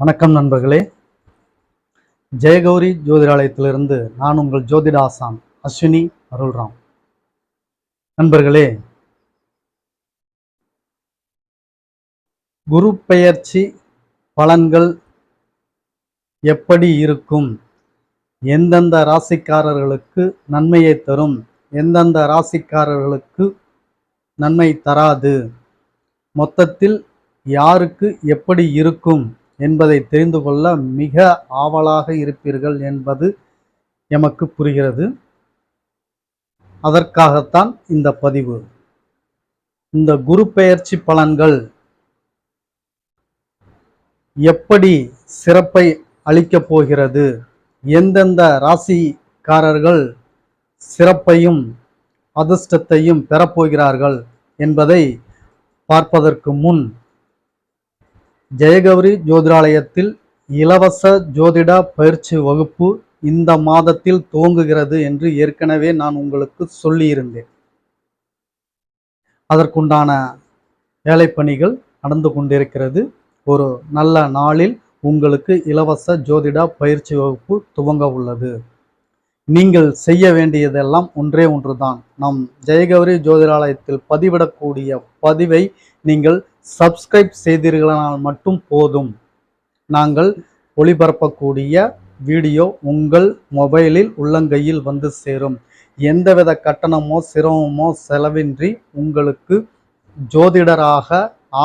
வணக்கம் நண்பர்களே. ஜெயகௌரி ஜோதிடாலயத்திலிருந்து நான் உங்கள் ஜோதிட ஆசான் அஸ்வினி அருள்ராம். நண்பர்களே குரு பெயர்ச்சி பலன்கள் எப்படி இருக்கும்? எந்தெந்த ராசிக்காரர்களுக்கு நன்மையை தரும்? எந்தெந்த ராசிக்காரர்களுக்கு நன்மை தராது? மொத்தத்தில் யாருக்கு எப்படி இருக்கும்? என்பதை தெரிந்து கொள்ள மிக ஆவலாக இருப்பீர்கள் என்பது எமக்கு புரிகிறது. அதற்காகத்தான் இந்த பதிவு. இந்த குரு பெயர்ச்சி பலன்கள் எப்படி சிறப்பை அளிக்கப் போகிறது? எந்தெந்த ராசிக்காரர்கள் சிறப்பையும் அதிர்ஷ்டத்தையும் பெறப்போகிறார்கள் என்பதை பார்ப்பதற்கு முன் ஜெயகௌரி ஜோதிடாலயத்தில் இலவச ஜோதிட பயிற்சி வகுப்பு இந்த மாதத்தில் துவங்குகிறது என்று ஏற்கனவே நான் உங்களுக்கு சொல்லியிருந்தேன். அதற்குண்டான வேலைப்பணிகள் நடந்து கொண்டிருக்கிறது. ஒரு நல்ல நாளில் உங்களுக்கு இலவச ஜோதிட பயிற்சி வகுப்பு துவங்க உள்ளது. நீங்கள் செய்ய வேண்டியதெல்லாம் ஒன்றே ஒன்றுதான். நம் ஜெயகௌரி ஜோதிடாலயத்தில் பதிவிடக்கூடிய பதிவை நீங்கள் சப்ஸ்கிரைப் செய்தீர்களானால் மட்டும் போதும். நாங்கள் ஒளிபரப்பக்கூடிய வீடியோ உங்கள் மொபைலில் உள்ளங்கையில் வந்து சேரும். எந்தவித கட்டணமோ சிரமமோ செலவின்றி உங்களுக்கு ஜோதிடராக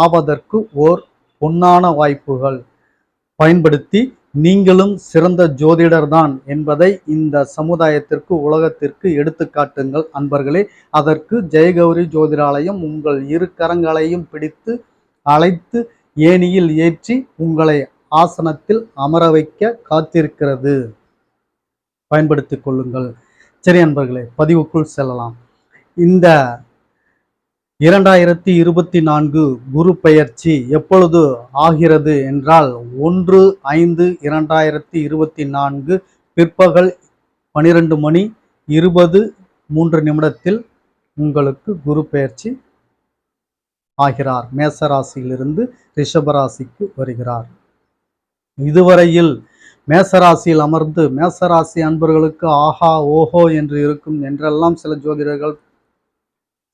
ஆவதற்கு ஓர் பொன்னான வாய்ப்புகள். பயன்படுத்தி நீங்களும் சிறந்த ஜோதிடர்தான் என்பதை இந்த சமுதாயத்திற்கு உலகத்திற்கு எடுத்துக்காட்டுங்கள் அன்பர்களே. அதற்கு ஜெயகௌரி ஜோதிடாலயம் உங்கள் இரு கரங்களையும் பிடித்து அழைத்து ஏணியில் ஏற்றி உங்களை ஆசனத்தில் அமர வைக்க காத்திருக்கிறது. பயன்படுத்திக் கொள்ளுங்கள். சரி அன்பர்களே பதிவுக்குள் செல்லலாம். இந்த இரண்டாயிரத்தி இருபத்தி நான்கு குரு பெயர்ச்சி எப்பொழுது ஆகிறது என்றால் ஒன்று ஐந்து இரண்டாயிரத்தி இருபத்தி நான்கு பிற்பகல் பனிரெண்டு மணி இருபது மூன்று நிமிடத்தில் உங்களுக்கு குரு பெயர்ச்சி ஆகிறார். மேசராசியிலிருந்து ரிஷபராசிக்கு வருகிறார். இதுவரையில் மேசராசியில் அமர்ந்து மேசராசி அன்பர்களுக்கு ஆஹா ஓஹோ என்று இருக்கும் என்றெல்லாம் சில ஜோதிடர்கள்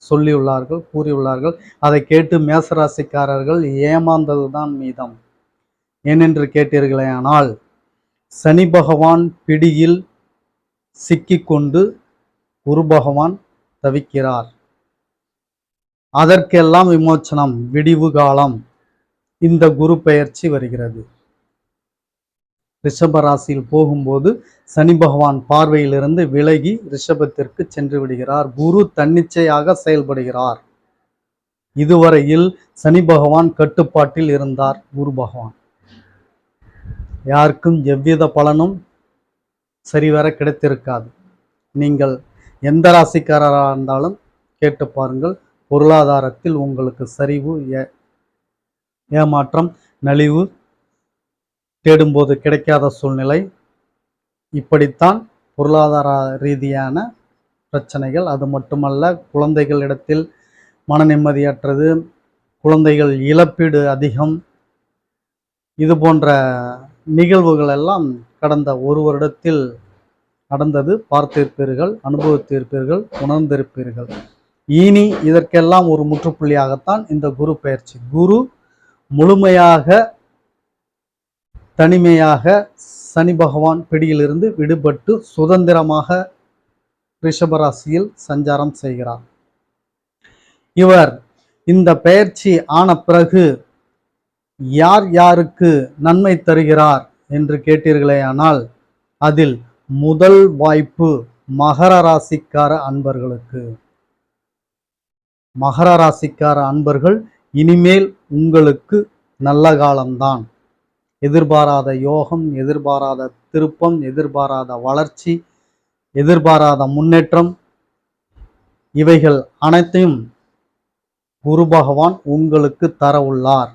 சொல்லியுள்ளார்கள் கூறியுள்ளார்கள். அதை கேட்டு மேசராசிக்காரர்கள் ஏமாந்ததுதான் மீதம். ஏனென்று கேட்டீர்களேயானால் சனி பகவான் பிடியில் சிக்கிக்கொண்டு குரு பகவான் தவிக்கிறார். அதற்கெல்லாம் விமோச்சனம் விடிவு காலம் இந்த குரு பெயர்ச்சி வருகிறது. ரிஷபராசியில் போகும்போது சனி பகவான் பார்வையிலிருந்து விலகி ரிஷபத்திற்கு சென்று விடுகிறார். குரு தன்னிச்சையாக செயல்படுகிறார். இதுவரையில் சனி பகவான் கட்டுப்பாட்டில் இருந்தார். குரு பகவான். யாருக்கும் எவ்வித பலனும் சரிவர கிடைத்திருக்காது. நீங்கள் எந்த ராசிக்காரராக இருந்தாலும் கேட்டு பாருங்கள். பொருளாதாரத்தில் உங்களுக்கு சரிவு ஏ- ஏமாற்றம் நலிவு தேடும்போது கிடைக்காத சூழ்நிலை. இப்படித்தான் பொருளாதார ரீதியான பிரச்சனைகள். அது மட்டுமல்ல குழந்தைகளிடத்தில் மன நிம்மதியற்றது குழந்தைகள் இழப்பீடு அதிகம். இது போன்ற நிகழ்வுகள் எல்லாம் கடந்த ஒரு வருடத்தில் நடந்தது. பார்த்திருப்பீர்கள் அனுபவித்திருப்பீர்கள் உணர்ந்திருப்பீர்கள். இனி இதற்கெல்லாம் ஒரு முற்றுப்புள்ளியாகத்தான் இந்த குரு பயிற்சி. குரு முழுமையாக தனிமையாக சனி பகவான் பிடியிலிருந்து விடுபட்டு சுதந்திரமாக ரிஷபராசியில் சஞ்சாரம் செய்கிறார். இவர் இந்த பெயர்ச்சி ஆன பிறகு யார் யாருக்கு நன்மை தருகிறார் என்று கேட்டீர்களேயானால் அதில் முதல் வாய்ப்பு மகர ராசிக்கார அன்பர்களுக்கு. மகர ராசிக்கார அன்பர்கள் இனிமேல் உங்களுக்கு நல்ல காலம்தான். எதிர்பாராத யோகம் எதிர்பாராத திருப்பம் எதிர்பாராத வளர்ச்சி எதிர்பாராத முன்னேற்றம் இவைகள் அனைத்தையும் குரு பகவான் உங்களுக்கு தர உள்ளார்.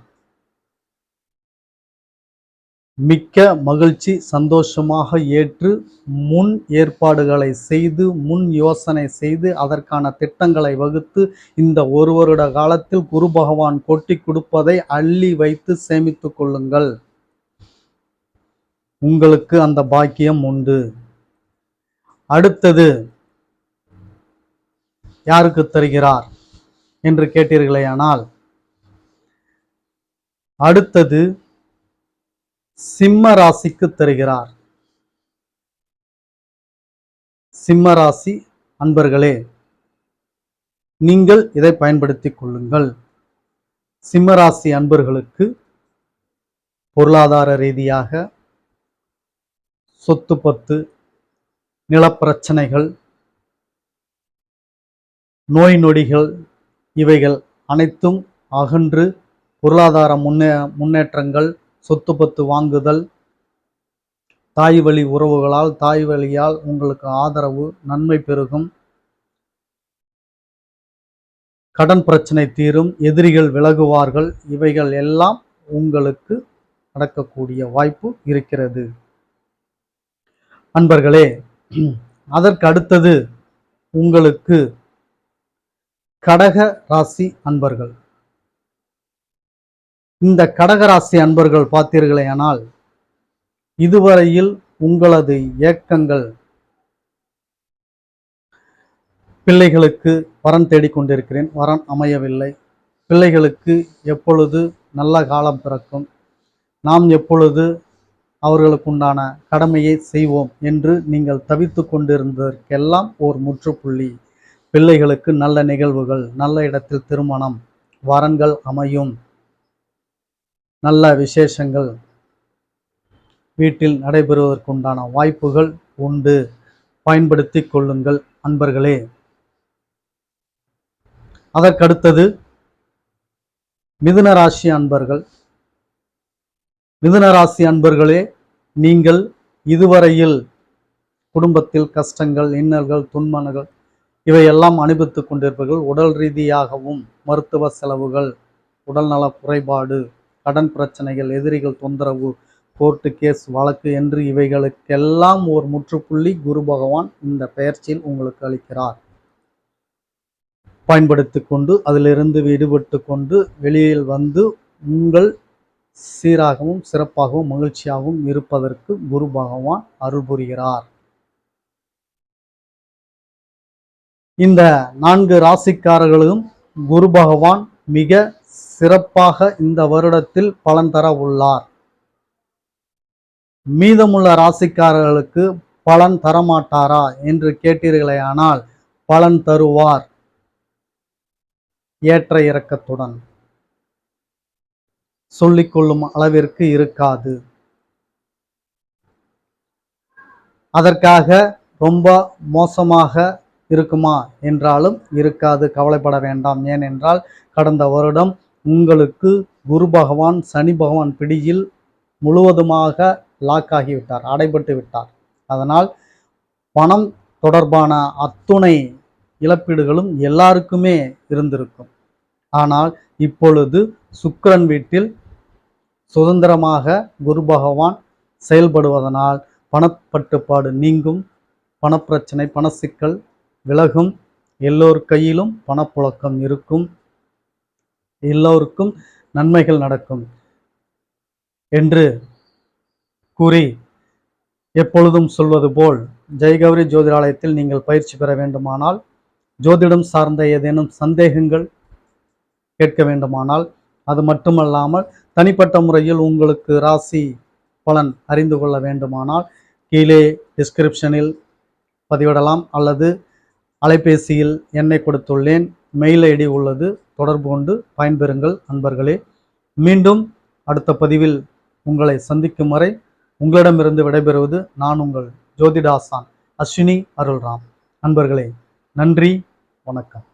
மிக்க மகிழ்ச்சி சந்தோஷமாக ஏற்று முன் ஏற்பாடுகளை செய்து முன் யோசனை செய்து அதற்கான திட்டங்களை வகுத்து இந்த ஒரு வருட காலத்தில் குரு பகவான் கொட்டி கொடுப்பதை அள்ளி வைத்து சேமித்து கொள்ளுங்கள். உங்களுக்கு அந்த பாக்கியம் உண்டு. அடுத்தது யாருக்கு தருகிறார் என்று கேட்டீர்களேயானால் அடுத்தது சிம்ம ராசிக்கு தருகிறார். சிம்ம ராசி அன்பர்களே நீங்கள் இதை பயன்படுத்திக் கொள்ளுங்கள். சிம்ம ராசி அன்பர்களுக்கு பொருளாதார ரீதியாக சொத்து பத்து நிலப்பிரச்சனைகள் நோய் நொடிகள் இவைகள் அனைத்தும் அகன்று பொருளாதார முன்னே முன்னேற்றங்கள் சொத்து பத்து வாங்குதல். தாய் வழி உறவுகளால் தாய் வழியால் உங்களுக்கு ஆதரவு நன்மை பெருகும். கடன் பிரச்சனை தீரும் எதிரிகள் விலகுவார்கள் இவைகள் எல்லாம் உங்களுக்கு நடக்கக்கூடிய வாய்ப்பு இருக்கிறது. அன்பர்களே அதற்கு அடுத்தது உங்களுக்கு கடக ராசி அன்பர்கள். இந்த கடகராசி அன்பர்கள் பார்த்தீர்களேயானால் இதுவரையில் உங்களது ஏக்கங்கள் பிள்ளைகளுக்கு வரன் தேடிக்கொண்டிருக்கிறேன் வரன் அமையவில்லை. பிள்ளைகளுக்கு எப்பொழுது நல்ல காலம் பிறக்கும்? நாம் எப்பொழுது அவர்களுக்குண்டான கடமையை செய்வோம் என்று நீங்கள் தவித்து கொண்டிருந்ததற்கெல்லாம் ஓர் முற்றுப்புள்ளி. பிள்ளைகளுக்கு நல்ல நிகழ்வுகள் நல்ல இடத்தில் திருமணம் வரன்கள் அமையும். நல்ல விசேஷங்கள் வீட்டில் நடைபெறுவதற்குண்டான வாய்ப்புகள் உண்டு. பயன்படுத்தி கொள்ளுங்கள் அன்பர்களே. அதற்கடுத்தது மிதுன ராசி அன்பர்கள். மிதுன ராசி அன்பர்களே நீங்கள் இதுவரையில் குடும்பத்தில் கஷ்டங்கள் இன்னல்கள் துன்பங்கள் இவையெல்லாம் அனுபவித்துக் கொண்டிருப்பீர்கள். உடல் ரீதியாகவும் மருத்துவ செலவுகள் உடல்நல குறைபாடு கடன் பிரச்சனைகள் எதிரிகள் தொந்தரவு கோர்ட்டு கேஸ் வழக்கு என்று இவைகளுக்கெல்லாம் ஒரு முற்றுப்புள்ளி குரு பகவான் இந்த பெயர்ச்சியில் உங்களுக்கு அளிக்கிறார். பயன்படுத்தி கொண்டு அதிலிருந்து விடுபட்டு கொண்டு வெளியில் வந்து உங்கள் சீராகவும் சிறப்பாகவும் மகிழ்ச்சியாகவும் இருப்பதற்கு குரு பகவான் அருள் புரிகிறார். இந்த நான்கு ராசிக்காரர்களும் குரு பகவான் மிக சிறப்பாக இந்த வருடத்தில் பலன் தர உள்ளார். மீதமுள்ள ராசிக்காரர்களுக்கு பலன் தரமாட்டாரா என்று கேட்டீர்களேயானால் பலன் தருவார். ஏற்ற இறக்கத்துடன். சொல்லிக்கொள்ளும் அளவிற்கு இருக்காது. அதற்காக ரொம்ப மோசமாக இருக்குமா என்றாலும் இருக்காது. கவலைப்பட வேண்டாம். ஏனென்றால் கடந்த வருடம் உங்களுக்கு குரு பகவான் சனி பகவான் பிடியில் முழுவதுமாக லாக் ஆகிவிட்டார் அடைபட்டு விட்டார். அதனால் பணம் தொடர்பான அத்துணை இழப்பீடுகளும் எல்லாருக்குமே இருந்திருக்கும். ஆனால் இப்பொழுது சுக்கரன் வீட்டில் சுதந்திரமாக குரு பகவான் செயல்படுவதனால் பணப்பட்டுப்பாடு நீங்கும் பணப்பிரச்சனை பண சிக்கல் விலகும் எல்லோர் கையிலும் பணப்புழக்கம் இருக்கும். எல்லோருக்கும் நன்மைகள் நடக்கும் என்று கூறி எப்பொழுதும் சொல்வது போல் ஜெயகௌரி ஜோதிடாலயத்தில் நீங்கள் பயிற்சி பெற வேண்டுமானால் ஜோதிடம் சார்ந்த ஏதேனும் சந்தேகங்கள் கேட்க வேண்டுமானால் அது மட்டுமல்லாமல் தனிப்பட்ட முறையில் உங்களுக்கு ராசி பலன் அறிந்து கொள்ள வேண்டுமானால் கீழே டிஸ்கிரிப்ஷனில் பதிவிடலாம் அல்லது அலைபேசியில் எண்ணை கொடுத்துள்ளேன். மெயில் ஐடி உள்ளது. தொடர்பு கொண்டு பயன்பெறுங்கள் அன்பர்களே மீண்டும் அடுத்த பதிவில் உங்களை சந்திக்கும் வரை உங்களிடமிருந்து விடைபெறுவது நான் உங்கள் ஜோதிடாசான் அஸ்வினி அருள்ராம். நண்பர்களே நன்றி வணக்கம்.